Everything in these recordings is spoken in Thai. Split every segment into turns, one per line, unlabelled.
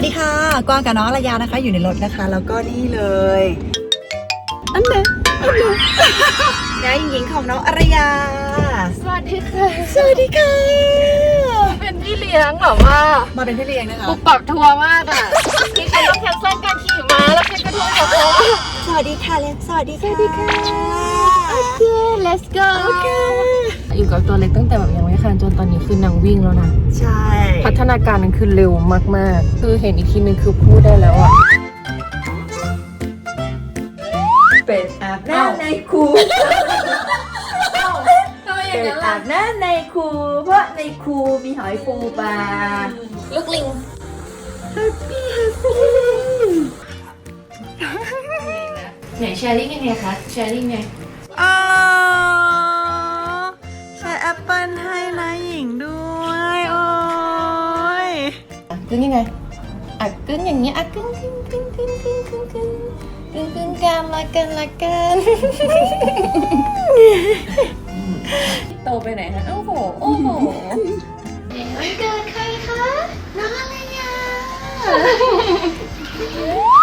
วัสดีค่ะกวางกับน้องอรยานะคะ อยู่ในรถนะคะ แล้วก็นี่เลยอันเนอันเนนายหญิงของน้องอรยา
สวัสดีค่ะ
สวัสดีค่ะ
เป็นพี่เลี้ยงเหรอว่า
มาเป็นพี่เลี้ยงนะคะ
ปุบปรับทัวร์มากอะที่ฉันต้องแคนเซิลการขี่ม้าแล้วฉันก็โทรบอกเขาว่า
สวัสดีค่ะเลนสวัสดีค่ะ
สวัสดีค่ะ โอเค let's go
โอเค
อยู่กับตัวเล็กตั้งแต่แบบยังไม่คลานจนตอนนี้คือนางวิ่งแล้วนะ
ใช่
พัฒนาการนั้นคือเร็วมากๆ คือเห็นอีกทีนึงคือพูดได้แล้วอะ
เป็ดอาบน้ำในคู
ทำไมอย่า
เป็
ง
ด
นั้น
อา
ล่ะ
บน้ำในคูเพราะในคูมีหอยปูปลา
ลูกลิงไหนแชร์ลิงยังไงคะ แชร์ลิงไง
อ๋อใช้แอปเปิลให้นายหญิงด้วย โอ้ย
กึ้งยังไงอะกึ้งอย่างเงี้ยอะกึ้งกึ้งกึ้งกึ้งกึ้งกึ้งกึ้งกึ้งกึ้งกันละกันละกันโตไปไหนฮะโอ้โหโอ้โหวันเกิดใครคะน้องอะไรยา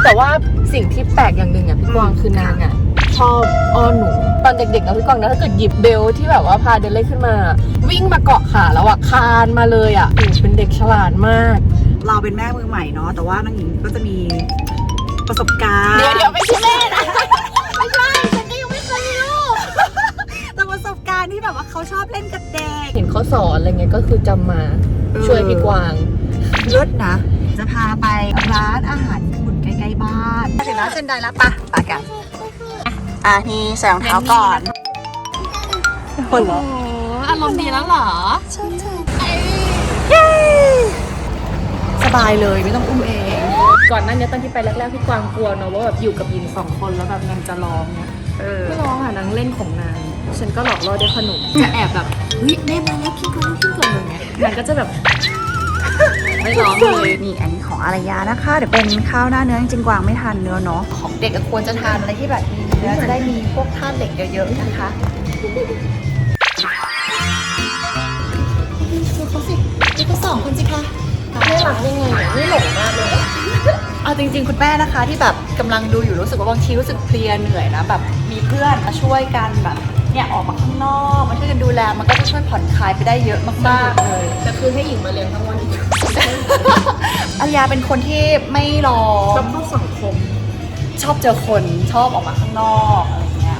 แต่ว่าสิ่งที่แปลกอย่างหนึ่งอะพี่กวางคือนางอะ ชอบอ้อนหนูตอนเด็กๆนะพี่กวางนะถ้าเกิดหยิบเบลที่แบบว่าพาเดินเล่นขึ้นมา วิ่งมาเกาะขาแล้วอะคานมาเลยอะหนูเป็นเด็กฉลาดมาก
เราเป็นแม่มือใหม่เนาะแต่ว่าน้องหญิงก็จะมีประสบการณ์
เดี๋ยวเดี๋ยวไม่ใช่แม่นะไม่ใช่ฉันก็ยังไม่เคยมีลูก
แต่ประสบการณ์ที่แบบว่าเขาชอบเล่นกับเด็ก
เห็นเขาสอนอะไรเงี้ยก็คือจำมา
เออ
ช่วยพี่กวาง
เลิศนะ จะพาไปร้านอาหารญี่ปุ่นใกล้ๆบ้านถึงร้านเซนไดแล้วปะไปกัน อะนี่ใส่รองเท้าก่อนคนเหรอ
อารมณ์ดีแล้วเหรอ
สบายเลยไม่ต้องอุ้มเอง
ก่อนหนั้นเนี่ยตอนที่ไปแรกๆพี่กวางกลัวเนอะว่าแบบอยู่กับหญิงสองคนแล้วแบบนางจะร้องเนี่ย
เออ
ไม่ร้องค่ะนางเล่นของนางฉันก็หลอกล่อด้วยขนมจะแอบแบบเฮ้ยแม่มาแล้วกินก่อนกินก่อนอย่างเงี้ยนางก็จะแบบไม่ร้องเลย
นี่อันนี้ของอารยานะคะเดี๋ยวเป็นข้าวหน้าเนื้อจริงๆกวางไม่ทานเนื้อเนาะของเด็กก็ควรจะทานอะไรที่แบบมีเนื้อจะได้มีพวกธาตุเหล็กเยอะๆนะคะดูเขาสิดูเขาสองคนสิคะ
ไม่รักยังไงอะไม่หลงมากเลย
เอาจริงๆ คุณแม่นะคะที่แบบกำลังดูอยู่รู้สึกว่าบางทีรู้สึกเพลียเหนื่อยนะแบบมีเพื่อนมาช่วยกันแบบเนี่ยออกมาข้างนอกมาช่วยกันดูแลมันก็จะช่วยผ่อนคลายไปได้เยอะมากๆเลย
แต่คือให้หญิงมาเลี้ยงทั้งวัน
อารยาเป็นคนที่ไม่รอ
ชอบเข้าสังคม
ชอบเจอคนชอบออกมาข้างนอกอะไรอย่างเงี้ย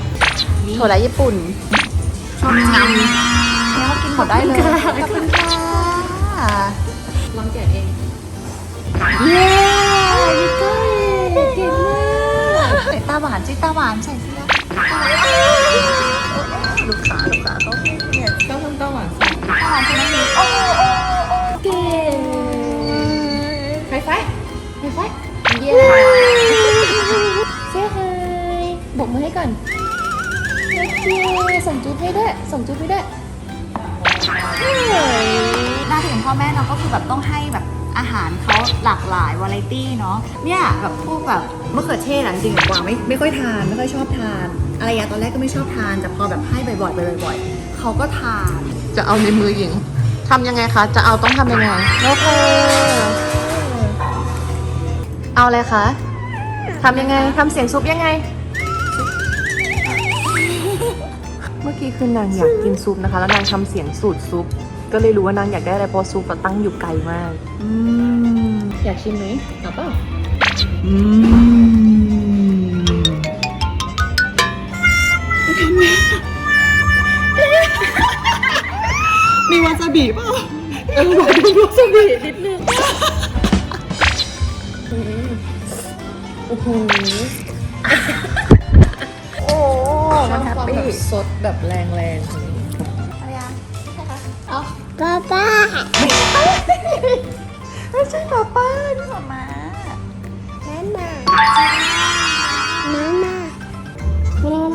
ถั่วไรญี่ปุ่น
ชอบงำ
เนี่ยเขากินหมดได้เลยขอบคุณค่ะ
ลองแกะเอง
เย้
เก่งมาก
ใส่ตาหวานสิตาหวานใส่สิลู เค
ส่งจุ๊บให้ด้วยส่งจุ๊บให้ด้วยเฮ้ย
หน้าที่ของพ่อแม่เราก็คือแบบต้องให้แบบอาหารเขาหลากหลายวาไรตี้เนาะเนี่ยแบบพวกแบบมะเขือเทศอะจริงๆอะกวางไม่ไม่ค่อยทานไม่ค่อยชอบทาน อะไรอย่างตอนแรกก็ไม่ชอบทานแต่พอแบบให้บ่อยๆไปบ่อยๆเขาก็ทาน
จะเอาในมือหญิงทำยังไงคะ จะเอาต้องทำยังไงโอเคเอาเลยคะทำยังไงทำเสียงซุปยังไง เมื่อกี้คือนางอยากกินซุปนะคะ แล้วนางทำเสียงสูตรซุป ก็เลยรู้ว่านางอยากได้อะไรเพราะซุปอะตั้งอยู่ไกลมาก
อืม
อยากชิมไหมเอาเปล่า
อืมมีวาซาบิเปล่าเออบอกดูวาซาบินิดนึง
โอ้โห
โอ้มัน แฮปปี้
สดแบบแรงแรง
ป้าป้า
ไม่ใช่ป้าป้านี่หมามา
แม่มาแม่มาเร็ว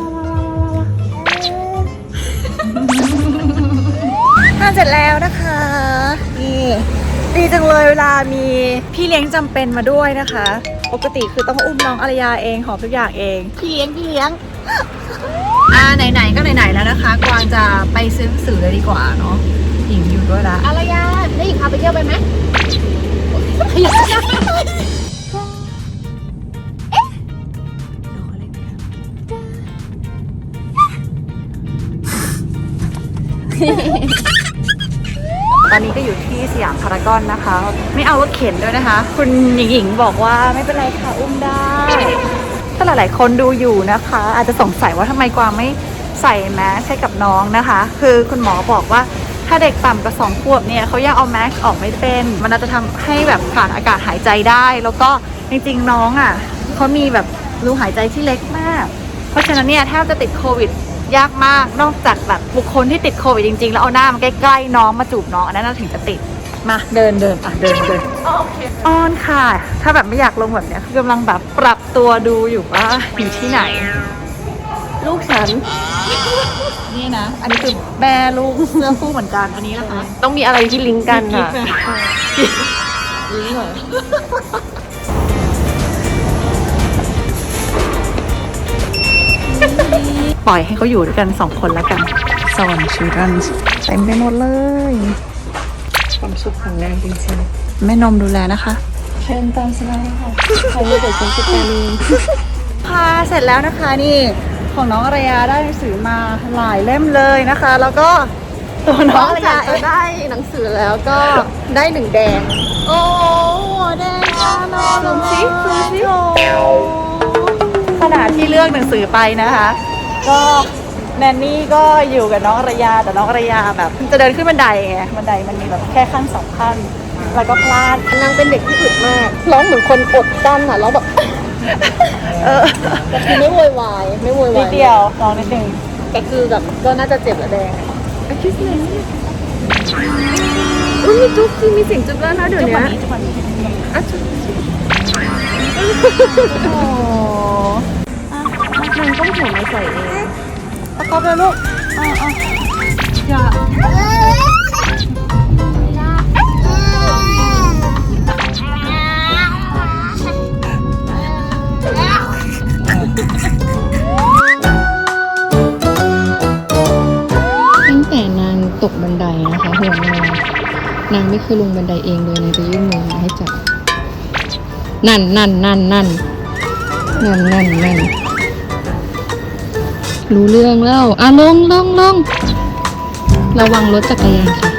ๆ
ทานเสร็จแล้วนะคะ นี่ดีจังเลยเวลามีพี่เลี้ยงจำเป็นมาด้วยนะคะ ปกติคือต้องอุ้มน้องอารยาเองหอบทุกอย่างเอง พี่เลี้ยงพี่เลี้ยงอ่า ไหนๆก็ไหนๆแล้วนะคะกวางจะไปซื้อหนังสือเลยดีกว่าเนาะหญิงอยู่ด้วยละ
ๆอารยาได้หญิงพาไปเที่ยวไปไหม
ตอนนี้ก็อยู่ที่สยามพารากอนนะคะ ไม่เอารถเข็นด้วยนะคะ คุณหญิงหญิงบอกว่าไม่เป็นไรค่ะ อุ้มได้ ถ้าหลาย ๆ คนดูอยู่นะคะ อาจจะสงสัยว่าทำไมกวางไม่ใส่แมสให้กับน้องนะคะ คือคุณหมอบอกว่าถ้าเด็กต่ำกว่าสองขวบเนี่ยเขายังเอาแมสออกไม่เป็น มันอาจจะทำให้แบบขาดอากาศหายใจได้ แล้วก็จริง ๆ น้องอะเขามีแบบรูหายใจที่เล็กมาก เพราะฉะนั้นเนี่ยแทบจะติดโควิดยากมาก นอกจากแบบบุคคลที่ติดโควิดจริง ๆ แล้วเอาหน้ามาใกล้ ๆ น้องมาจูบน้องอันนั้นถึงจะติด มาเดินเดินอะเดินเดินอ้อนค่ะ ถ้าแบบไม่อยากลงแบบเนี้ยคือกำลังแบบปรับตัวดูอยู่ว่าอยู่ที่ไหน ลูกฉัน นี่นะ อันนี้คือแม่ลูกเสื้อคู่เหมือนกันอันนี้นะคะ
ต้องมีอะไรที่ลิงก์กันค่ะ
ลิงก์เหรอปล่อยให้เขาอยู่ด้วยกันสองคนแล้วกันสวรรค์ชิรันเต็มไปหมดเลย
ความสุขของนางจริง
แม่นมดูแลนะคะ
ๆเชิญตามสบายค่ะใครมีแต่ฉันจัดการเอง
ค่ะเสร็จแล้วนะคะนี่ของน้องอารยาได้หนังสือมาหลายเล่มเลยนะคะ แล้วก็ตัวน้องอารยาเอง
ได้หนังสือแล้วก็ได้หนึ่งแดง
โอ้แดงค่ะน้อง
ซูมสิซูมสิ
ขณะที่เลือกหนังสือไปนะคะ ก็ แนนนี่ก็อยู่กับน้องอารยาแต่น้องอารยาแบบจะเดินขึ้นบันไดไงบันไดมันมีแบบแค่ขั้นสองขั้นแล้วก็พลาด
นางเป็นเด็กที่อึดมากร้องเหมือนคนอดกั้นอะร้องแบบ
เออ
แต่คือไม่โวยวายไม่โวยวาย
นิดเดียวน้องนิดนึง
แต่คือแบบก็น่าจะเจ็บและแดงอะคิสเลยอุ้ยมีจุ๊บจริงมีเสียงจุ๊บแล้วนะเดี๋ยว
จุ๊บ
นี้
วันนี้จุ๊บวันนี้
อะจุ๊บ
โอ้
นางต้องหัวมาใส่เอง
ประกอบเลยลูกอ่าอ่าอย่า
ตั้งแต่นางตกบันไดนะคะหัวนางนางไม่เคยลงบันไดเองเลยนางจะยื่นมือมาให้จับ นั่นนั่นนั่นนั่นนั่นนั่นนั่น รู้เรื่องแล้วอะลงลงลงระวังรถจักรยานค่ะ